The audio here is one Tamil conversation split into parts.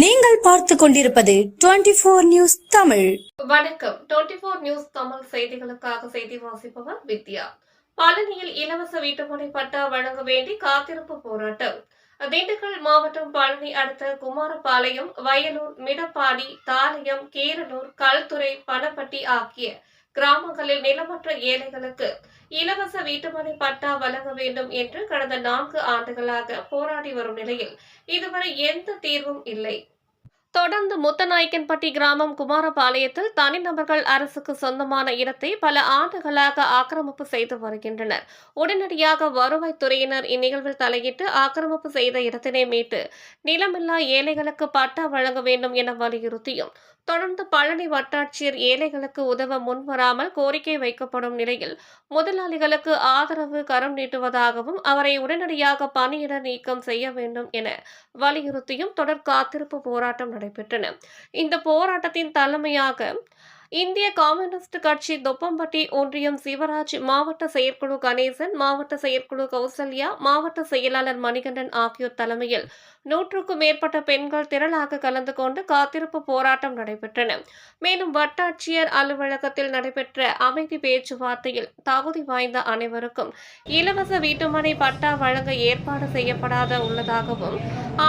நீங்கள் பார்த்து கொண்டிருப்பது டுவெண்டி போர் நியூஸ் தமிழ். வணக்கம். 24 நியூஸ் தமிழ் செய்திகளுக்காக செய்தி வாசிப்பவர் வித்யா. பழனியில் இலவச வீட்டுமனை பட்டா வழங்க வேண்டி காத்திருப்பு போராட்டம். திண்டுக்கல் மாவட்டம் பழனி அடுத்த குமாரபாளையம் வயலூர் மிடப்பாடி தாலயம் கீரனூர் கல்துறை பணப்பட்டி ஆகிய கிராமங்களில் நிலமற்ற ஏழைகளுக்கு இலவச வீட்டுமனை பட்டா வழங்க வேண்டும் என்று கடந்த நான்கு ஆண்டுகளாக போராடி வரும் நிலையில் இதுவரை எந்த தீர்வும் இல்லை. தொடர்ந்து முத்தநாயக்கன்பட்டி கிராமம் குமாரபாளையத்தில் தனிநபர்கள் அரசுக்கு சொந்தமான இடத்தை பல ஆண்டுகளாக ஆக்கிரமிப்பு செய்து வருகின்றனர். உடனடியாக வருவாய்த்துறையினர் இந்நிகழ்வில் தலையிட்டு ஆக்கிரமிப்பு செய்த இடத்தினை மீட்டு நிலமில்லா ஏழைகளுக்கு பட்டா வழங்க வேண்டும் என வலியுறுத்தியும் தொடர்ந்து பழனி வட்டாட்சியர் ஏழைகளுக்கு உதவ முன்வராமல் கோரிக்கை வைக்கப்படும் நிலையில் முதலாளிகளுக்கு ஆதரவு கரம் நீட்டுவதாகவும் அவரை உடனடியாக பணியிட நீக்கம் செய்ய வேண்டும் என வலியுறுத்தியும் தொடர் காத்திருப்பு போராட்டம் நடைபெற்றன. இந்த போராட்டத்தின் தலைமையாக இந்திய கம்யூனிஸ்ட் கட்சி தொப்பம்பட்டி ஒன்றியம் சிவராஜ் மாவட்ட செயற்குழு கணேசன் மாவட்ட செயற்குழு கௌசல்யா மாவட்ட செயலாளர் மணிகண்டன் ஆகியோர் தலைமையில் நூற்றுக்கும் மேற்பட்ட பெண்கள் திரளாக கலந்து கொண்டு காத்திருப்பு போராட்டம் நடைபெற்றன. மேலும் வட்டாட்சியர் அலுவலகத்தில் நடைபெற்ற அமைதி பேச்சுவார்த்தையில் தகுதி வாய்ந்த அனைவருக்கும் இலவச வீட்டுமனை பட்டா வழங்க ஏற்பாடு செய்யப்படாத உள்ளதாகவும்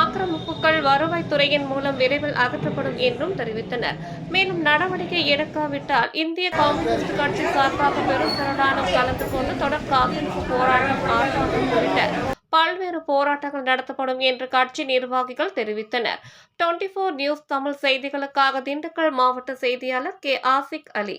ஆக்கிரமிப்புகள் வருவாய்த்துறையின் மூலம் விரைவில் அகற்றப்படும் என்றும் தெரிவித்தனர். மேலும் நடவடிக்கை எடுக்க எடுக்காவிட்டால் இந்திய கம்யூனிஸ்ட் கட்சி சார்பாக பெரும் திரளான கலந்து கொண்டு தொடர் காத்திருப்பு போராட்டம் ஆர்ப்பாட்டம் உள்ளிட்ட பல்வேறு போராட்டங்கள் நடத்தப்படும் என்று கட்சி நிர்வாகிகள் தெரிவித்தனர். டுவெண்டி நியூஸ் தமிழ் செய்திகளுக்காக திண்டுக்கல் மாவட்ட செய்தியாளர் கே ஆசிக் அலி.